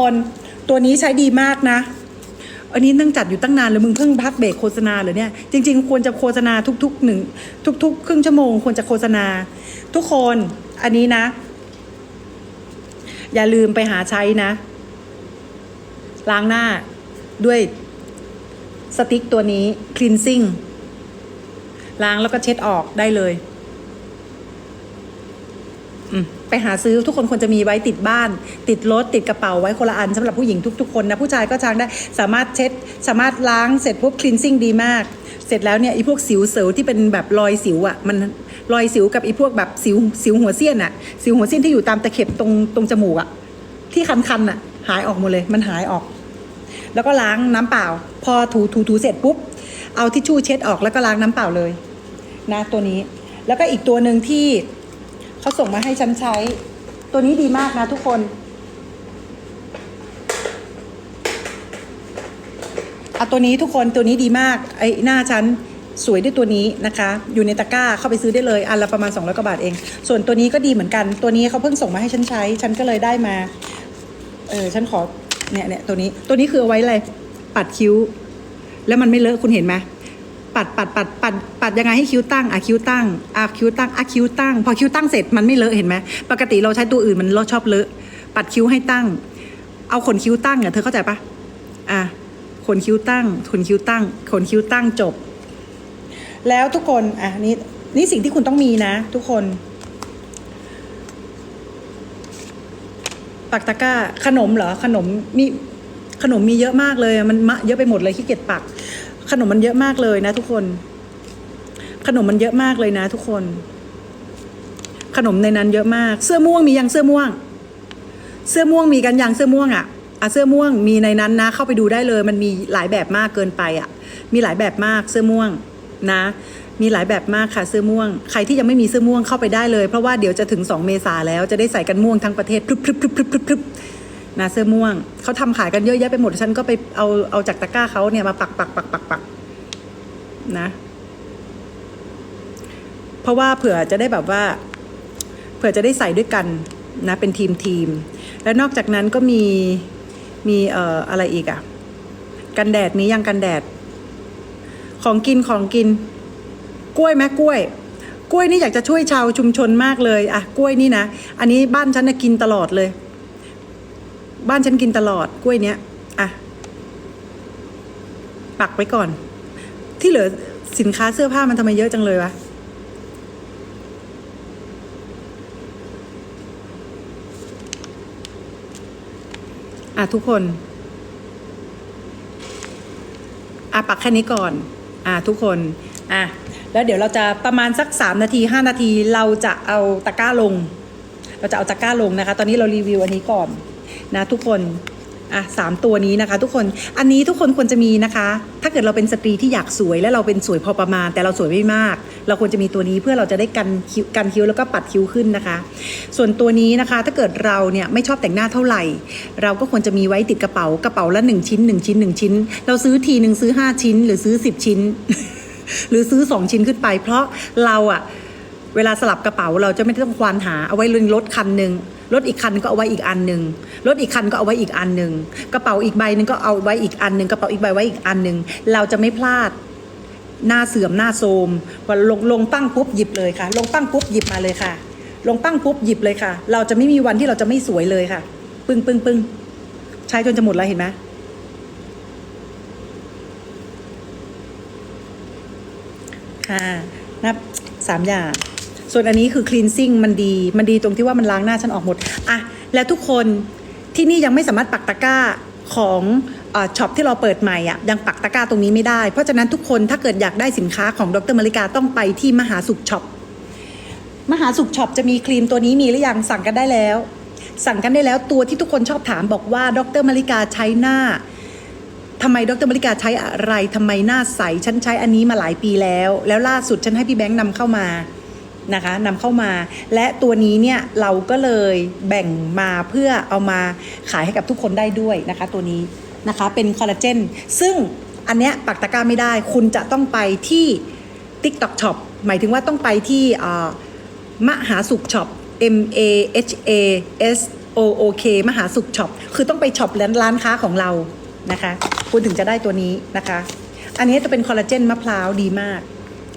คนตัวนี้ใช้ดีมากนะ อันนี้ตั้งจัดอยู่ตั้งนานเลยมึงเพิ่งพักเบรกโฆษณาเหรอเนี่ย จริง ๆ ควรจะโฆษณาทุกๆหนึ่งทุก ๆ ครึ่งชั่วโมงควรจะโฆษณา ทุกคนอันนี้นะ อย่าลืมไปหาใช้นะ ล้างหน้าด้วยสติ๊กตัวนี้ cleansing ล้างแล้วก็เช็ดออกได้เลย อืม ไปหาซื้อทุกคนควรจะมีไว้ติดบ้าน ติดรถติดกระเป๋าไว้คนละอันสำหรับผู้หญิงทุก ๆ คนนะผู้ชายก็ช้างได้สามารถเช็ดสามารถล้างเสร็จปุ๊บ cleansing ดีมาก เสร็จแล้วเนี่ยไอีพวกสิวเสิวที่เป็นแบบรอยสิวอะ่ะมันรอยสิวกับไอีพวกแบบสิวสิวหัวเสี้ยนอะ่ะสิวหัวเสี้ยนที่อยู่ตามตะเข็บตรงตรงจมูกอะ่ะที่คันๆอะหายออกหมดเลยมันหายออก แล้วก็ล้างน้ำเปล่า พอถูถูถูเสร็จปุ๊บเอาทิชชู่เช็ดออกแล้วก็ล้างน้ำเปล่าเลยนะตัวนี้ แล้วก็อีกตัวหนึ่งที่ เขาส่งมาให้ฉันใช้ ตัวนี้ดีมากนะทุกคนเอาตัวนี้ทุกคนตัวนี้ดีมาก ไอ้หน้าฉันสวยด้วยตัวนี้นะคะ อยู่ในตะกร้าเข้าไปซื้อได้เลย อันละประมาณ 200กว่าบาทเอง ส่วนตัวนี้ก็ดีเหมือนกัน ตัวนี้เขาเพิ่งส่งมาให้ฉันใช้ ฉันก็เลยได้มา เออ ฉันขอ เนี่ยเนี่ยตัวนี้ ตัวนี้คือเอาไว้อะไร ปัดคิ้ว แล้วมันไม่เลอะ คุณเห็นไหม ปัดปัดปัดปัดปัดยังไงให้คิ้วตั้งอะคิ้วตั้งอะคิ้วตั้งอะคิ้วตั้ง พอคิ้วตั้งเสร็จมันไม่เลอะเห็นไหมปกติเราใช้ตัวอื่นมันเราชอบเลอะ ปัดคิ้วให้ตั้ง เอาขนคิ้วตั้งอะเธอเข้าใจปะอะขนคิ้วตั้งขนคิ้วตั้งขนคิ้วตั้งจบ แล้วทุกคนอะนี่นี่สิ่งที่คุณต้องมีนะ ทุกคนปักตะก้าขนมเหรอขนมมีขนมมีเยอะมากเลย มันมะเยอะไปหมดเลยขี้เกียจปัก ขนมมันเยอะมากเลยนะทุกคน ขนมมันเยอะมากเลยนะ ทุกคน ขนมในนั้นเยอะมาก เสื้อม่วงมียังเสื้อม่วง เสื้อม่วงมีกันยังเสื้อม่วงอะอะเสื้อม่วงมีในนั้นนะ เข้าไปดูได้เลย มันมีหลายแบบมากเกินไปอะมีหลายแบบมากเสื้อม่วงนะ มีหลายแบบมากค่ะเสื้อม่วง ใครที่ยังไม่มีเสื้อม่วงเข้าไปได้เลย เพราะว่าเดี๋ยวจะถึง 2 เมษาแล้วจะได้ใส่กันม่วงทั้งประเทศพรึบพรึบพรึบพรึบพรึบพรึบ นะเสื้อม่วงเขาทำขายกันเยอะแยะไปหมดฉันก็ไปเอาเอาจากตะกร้าเขาเนี่ยมาปักปักปักปักปักนะ เพราะว่าเผื่อจะได้แบบว่า เผื่อจะได้ใส่ด้วยกันนะเป็นทีมทีม แล้วนอกจากนั้นก็มีมีเอ่ออะไรอีกอะ่ะ กันแดดมียังกันแดด ของกินของกิน กล้วยไหมกล้วยกล้วยนี่อยากจะช่วยชาวชุมชนมากเลยอะกล้วยนี่นะ อันนี้บ้านฉันนะกินตลอดเลย บ้านฉันกินตลอดกล้วยเนี้ยอะปักไว้ก่อน ที่เหลือสินค้าเสื้อผ้ามันทำไมเยอะจังเลยวะอะทุกคนอะปักแค่นี้ก่อน อะทุกคนอะแล้วเดี๋ยวเราจะประมาณสัก 3 นาที 5 นาทีเราจะเอาตะกร้าลง เราจะเอาตะกร้าลงนะคะ ตอนนี้เรารีวิวอันนี้ก่อน นะทุกคนอะสามตัวนี้นะคะ ทุกคนอันนี้ทุกคนควรจะมีนะคะ ถ้าเกิดเราเป็นสตรีที่อยากสวย และเราเป็นสวยพอประมาณ แต่เราสวยไม่มาก เราควรจะมีตัวนี้เพื่อเราจะได้กันคิ้วกันคิ้วแล้วก็ปัดคิ้วขึ้นนะคะ ส่วนตัวนี้นะคะ ถ้าเกิดเราเนี่ยไม่ชอบแต่งหน้าเท่าไหร่ เราก็ควรจะมีไว้ติดกระเป๋ากระเป๋าละ1ชิ้น1ชิ้น1 ชิ้น เราซื้อทีหนึ่งซื้อ 5 ชิ้น หรือซื้อ 10 ชิ้น หรือซื้อ 2 ชิ้นขึ้นไป เพราะเราอะเวลาสลับกระเป๋าเราจะไม่ต้องควานหาเอาไว้รถคันหนึ่ง รถอีกคันก็เอาไว้อีกอันหนึ่งรถอีกคันก็เอาไว้อีกอันหนึ่งกระเป๋าอีกใบหนึ่งก็เอาไว้อีกอันหนึ่งกระเป๋าอีกใบไว้อีกอันหนึ่งเราจะไม่พลาดหน้าเสื่อมหน้าโทมพอลงลงปั้งปุ๊บหยิบเลยค่ะ ลงปั้งปุ๊บหยิบมาเลยค่ะ ลงปั้งปุ๊บหยิบเลยค่ะ เราจะไม่มีวันที่เราจะไม่สวยเลยค่ะ ปึ้งปึ้งปึ้งใช้จนจะหมดแล้วเห็นไหมค่ะนับสามอย่าง ส่วนอันนี้คือ cleansing มันดี มันดีตรงที่ว่ามันล้างหน้าฉันออกหมดอะแล้วทุกคนที่นี่ยังไม่สามารถปักตะกร้าของช็อปที่เราเปิดใหม่อะยังปักตะกร้าตรงนี้ไม่ได้ เพราะฉะนั้นทุกคนถ้าเกิดอยากได้สินค้าของดรมาริกาต้องไปที่มหาสุขช็อปมหาสุขช็อปจะมีครีมตัวนี้มีหรือยังสั่งกันได้แล้ว สั่งกันได้แล้วตัวที่ทุกคนชอบถามบอกว่าดรมาริกาใช้หน้าทำไมดรมาริกาใช้อะไรทำไมหน้าใสฉันใช้อันนี้มาหลายปีแล้ว แล้วล่าสุดฉันให้พี่แบงค์นำเข้ามา นะคะนำเข้ามา และตัวนี้เนี่ยเราก็เลยแบ่งมาเพื่อเอามาขายให้กับทุกคนได้ด้วยนะคะ ตัวนี้นะคะเป็นคอลลาเจนซึ่งอันเนี้ยปักตะกร้าไม่ได้ คุณจะต้องไปที่ TikTok Shop หมายถึงว่าต้องไปที่มหาสุขช็อป M A H A S โอโอเคมหาสุขช็อปคือต้องไปช็อปร้านร้านค้าของเรานะคะ คุณถึงจะได้ตัวนี้นะคะ อันนี้จะเป็นคอลลาเจนมะพร้าวดีมาก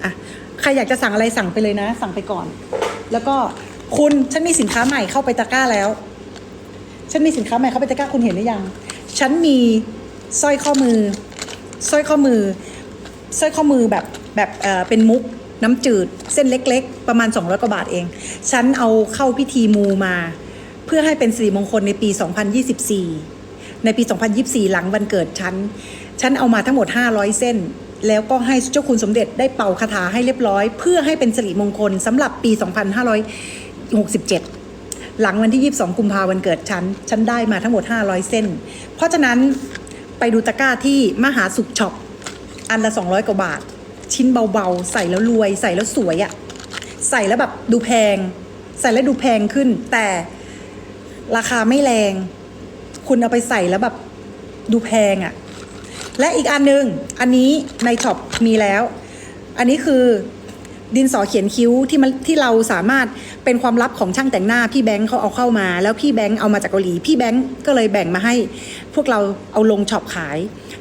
อะ ใครอยากจะสั่งอะไรสั่งไปเลยนะ สั่งไปก่อน แล้วก็คุณฉันมีสินค้าใหม่เข้าไปตะกร้าแล้ว ฉันมีสินค้าใหม่เข้าไปตะกร้าคุณเห็นหรือยัง ฉันมีสร้อยข้อมือสร้อยข้อมือสร้อยข้อมือแบบแบบเอ่อเป็นมุกน้ำจืดเส้นเล็ก ๆ ประมาณ 200 กว่าบาทเอง ฉันเอาเข้าพิธีมูมา เพื่อให้เป็นสิริมงคลในปี 2024 ในปี 2024 หลังวันเกิดฉัน ฉันเอามาทั้งหมด 500 เส้น แล้วก็ให้เจ้าคุณสมเด็จได้เป่าคาถาให้เรียบร้อย เพื่อให้เป็นสิริมงคลสำหรับปี 2567หลังวันที่ 22 กุมภาพันธ์วันเกิดฉัน ฉันได้มาทั้งหมด 500 เส้น เพราะฉะนั้นไปดูตะกร้าที่มหาสุขช็อป อันละ 200 กว่าบาท ชิ้นเบาๆ ใส่แล้วรวย ใส่แล้วสวยอะใส่แล้วแบบดูแพง ใส่แล้วดูแพงขึ้น แต่ราคาไม่แรง คุณเอาไปใส่แล้วแบบดูแพงอะ และอีกอันหนึง อันนี้ในช็อปมีแล้ว อันนี้คือดินสอเขียนคิ้วที่มันที่เราสามารถเป็นความลับของช่างแต่งหน้าพี่แบงค์เขาเอาเข้ามา แล้วพี่แบงค์เอามาจากเกาหลีพี่แบงค์ก็เลยแบ่งมาให้ พวกเราเอาลงช็อปขาย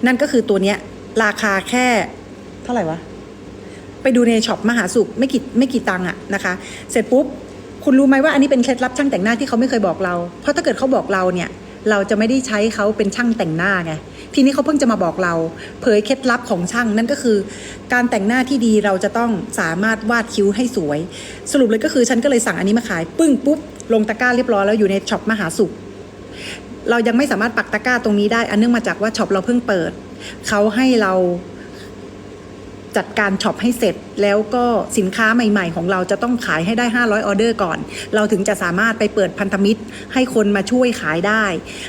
นั่นก็คือตัวเนี้ยราคาแค่เท่าไหร่วะไปดูในช็อปมหาสุขไม่กี่ไม่กี่ตังค์อะนะคะ เสร็จปุ๊บคุณรู้ไหมว่าอันนี้เป็นเคล็ดลับช่างแต่งหน้าที่เขาไม่เคยบอกเรา เพราะถ้าเกิดเขาบอกเราเนี่ย เราจะไม่ได้ใช้เขาเป็นช่างแต่งหน้าไง ทีนี้เขาเพิ่งจะมาบอกเรา เผยเคล็ดลับของช่างนั่นก็คือ การแต่งหน้าที่ดีเราจะต้องสามารถวาดคิ้วให้สวย สรุปเลยก็คือฉันก็เลยสั่งอันนี้มาขาย ปึ้งปุ๊บลงตะกร้าเรียบร้อยแล้วอยู่ในช็อปมหาสุข เรายังไม่สามารถปักตะกร้าตรงนี้ได้อันเนื่องมาจากว่าช็อปเราเพิ่งเปิดเขาให้เรา จัดการช็อปให้เสร็จ แล้วก็สินค้าใหม่ ๆ ของเราจะต้องขายให้ได้ 500 ออเดอร์ก่อน เราถึงจะสามารถไปเปิดพันธมิตร ให้คนมาช่วยขายได้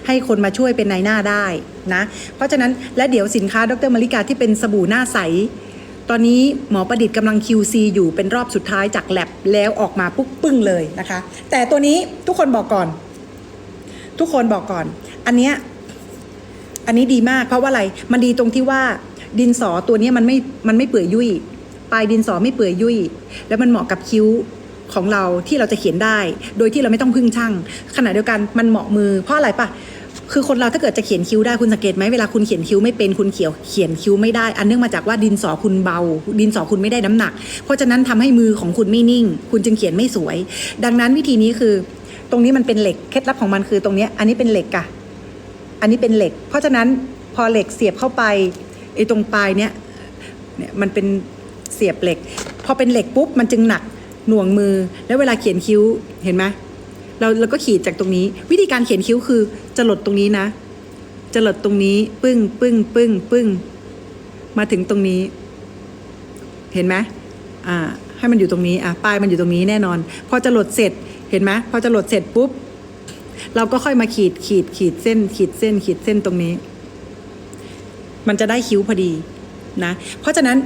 ให้คนมาช่วยเป็นนายหน้าได้นะ เพราะฉะนั้นและเดี๋ยวสินค้าดรมาริกาที่เป็นสบู่หน้าใสตอนนี้หมอประดิษฐ์กำลัง QC อยู่เป็นรอบสุดท้ายจากแลบแล้วออกมาปุ๊บปึ้งเลยนะคะ แต่ตัวนี้ทุกคนบอกก่อน ทุกคนบอกก่อน อันเนี้ยอันนี้ดีมากเพราะว่าอะไรมันดีตรงที่ว่า ดินสอตัวนี้มันไม่มันไม่เปื่อยยุ่ยปลายดินสอไม่เปื่อยยุ่ยแล้วมันเหมาะกับคิ้วของเราที่เราจะเขียนได้ โดยที่เราไม่ต้องพึ่งช่างขณะเดียวกันมันเหมาะมือเพราะอะไรปะคือคนเราถ้าเกิดจะเขียนคิ้วได้คุณสังเกตไหมเวลาคุณเขียนคิ้วไม่เป็นคุณเขียวเขียนคิ้วไม่ได้ อันเนื่องมาจากว่าดินสอคุณเบา ดินสอคุณไม่ได้น้ำหนัก เพราะฉะนั้นทำให้มือของคุณไม่นิ่ง คุณจึงเขียนไม่สวย ดังนั้นวิธีนี้คือ ตรงนี้มันเป็นเหล็กเคล็ดลับของมันคือตรงนี้ อันนี้เป็นเหล็กอะอันนี้เป็นเหล็ก เพราะฉะนั้นพอเหล็กเสียบเข้าไป ไอ้ตรงปลายเนี้ยเนี่ยมันเป็นเสียบเหล็ก พอเป็นเหล็กปุ๊บมันจึงหนักหน่วงมือ แล้วเวลาเขียนคิ้วเห็นไหมเราเราก็ขีดจากตรงนี้ วิธีการเขียนคิ้วคือจะหลดตรงนี้นะ จะหลดตรงนี้ ปึ้งปึ้งปึ้งปึ้งมาถึงตรงนี้ เห็นไหมอ่า ให้มันอยู่ตรงนี้อะปลายมันอยู่ตรงนี้แน่นอน พอจะหลดเสร็จเห็นไหมพอจะหลดเสร็จปุ๊บ เราก็ค่อยมาขีดขีดขีดเส้น ขีดเส้น ขีดเส้นตรงนี้ มันจะได้คิ้วพอดีนะ เพราะฉะนั้น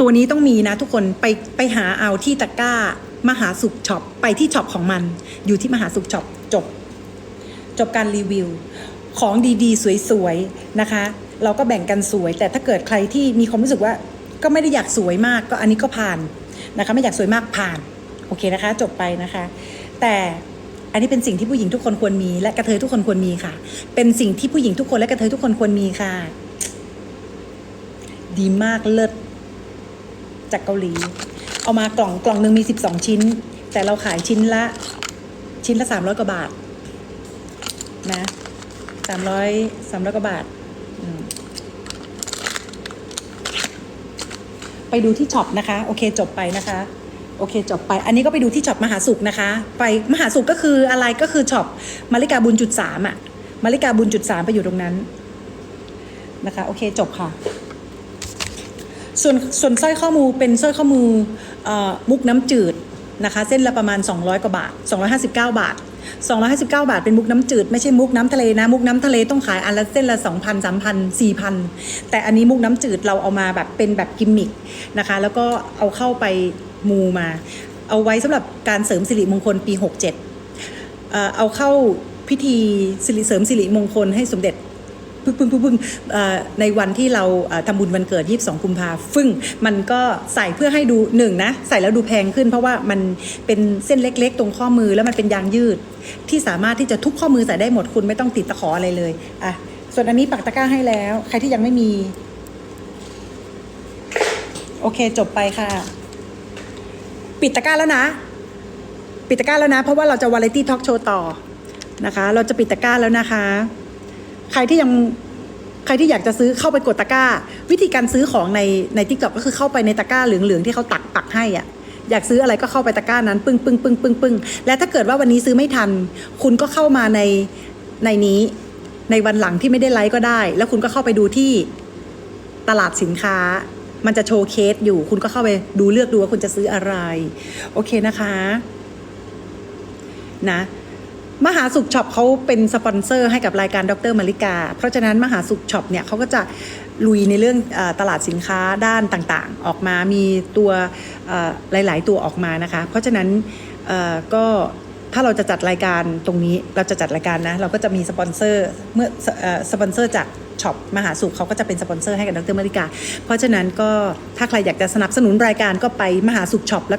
ตัวนี้ต้องมีนะทุกคนไปไปหาเอาที่ตะกร้ามหาสุขช็อปไปที่ช็อปของมัน อยู่ที่มหาสุขช็อปจบ จบการรีวิว ของดีๆ สวยๆ นะคะ เราก็แบ่งกันสวย แต่ถ้าเกิดใครที่มีความรู้สึกว่าก็ไม่ได้อยากสวยมากก็อันนี้ก็ผ่านนะคะ ไม่อยากสวยมากผ่าน โอเคนะคะ จบไปนะคะ แต่อันนี้เป็นสิ่งที่ผู้หญิงทุกคนควรมี และกระเทยทุกคนควรมีค่ะ เป็นสิ่งที่ผู้หญิงทุกคนและกระเทยทุกคนควรมีค่ะ ดีมากเลิศจากเกาหลี เอามากล่องกล่องหนึ่งมี 12 ชิ้น แต่เราขายชิ้นละ ชิ้นละ 300 กว่าบาท นะสามร้อยสามร้อยกว่าบาท ไปดูที่ช็อปนะคะ โอเคจบไปนะคะ โอเคจบไป อันนี้ก็ไปดูที่ช็อปมหาสุขนะคะ ไปมหาสุขก็คืออะไรก็คือช็อปมาริกาบุญจุดสามอะมาริกาบุญจุดสามไปอยู่ตรงนั้นนะคะ โอเคจบค่ะ ส่วนส่วนสร้อยข้อมือเป็นสร้อยข้อมืออมุกน้ำจืดนะคะ เส้นละประมาณ 200 กว่าบาท 259 บาท 259 บาทเป็นมุกน้ำจืดไม่ใช่มุกน้ำทะเลนะ มุกน้ำทะเลต้องขายอันละเส้นละ 2,000 3,000 4,000 แต่อันนี้มุกน้ำจืดเราเอามาแบบเป็นแบบกิมมิคนะคะ แล้วก็เอาเข้าไปมูมา เอาไว้สำหรับการเสริมสิริมงคลปี 67เอ่อเอาเข้าพิธีสิริเสริมสิริมงคลให้สมเด็จ พึ่งพึ่งพึ่งพึ่งในวันที่เราเอ่อทำบุญวันเกิด 22 กุมภาฟึ่ง มันก็ใส่เพื่อให้ดูหนึ่งนะ ใส่แล้วดูแพงขึ้น เพราะว่ามันเป็นเส้นเล็กๆ ตรงข้อมือแล้วมันเป็นยางยืด ที่สามารถที่จะทุกข้อมือใส่ได้หมดคุณไม่ต้องติดตะขออะไรเลยอะส่วนอันนี้ปักตะกร้าให้แล้ว ใครที่ยังไม่มี โอเคจบไปค่ะ ปิดตะกร้าแล้วนะ ปิดตะกร้าแล้วนะ เพราะว่าเราจะวาไรตี้ทอล์กโชว์ต่อนะคะ เราจะปิดตะกร้าแล้วนะคะ ใครที่ยังใครที่อยากจะซื้อเข้าไปกดตะกร้า วิธีการซื้อของในในทิกตอกก็คือเข้าไปในตะกร้าเหลืองๆที่เขาตักปักให้อะอยากซื้ออะไรก็เข้าไปตะกร้านั้นปึ้งปึ้งปึ้งปึ้งปึ้งและถ้าเกิดว่าวันนี้ซื้อไม่ทัน คุณก็เข้ามาในในนี้ ในวันหลังที่ไม่ได้ไลฟ์ก็ได้ แล้วคุณก็เข้าไปดูที่ตลาดสินค้า มันจะโชว์เคสอยู่ คุณก็เข้าไปดูเลือกดูว่าคุณจะซื้ออะไร โอเคนะคะ นะ มหาสุขช็อปเขาเป็นสปอนเซอร์ให้กับรายการดรมาริกา เพราะฉะนั้นมหาสุขช็อปเนี่ยเขาก็จะลุยในเรื่องอตลาดสินค้าด้านต่างๆ ออกมามีตัวหลาย ๆ ตัวออกมานะคะ เพราะฉะนั้นก็ถ้าเราจะจัดรายการตรงนี้เราจะจัดรายการนะเราก็จะมีสปอนเซอร์เมื่อเอ่อสปอนเซอร์จากช็อปมหาสุขเขาก็จะเป็นสปอนเซอร์ให้กับดรมาริกา เพราะฉะนั้นก็ถ้าใครอยากจะสนับสนุนรายการก็ไปมหาสุขช็อปแล้วก็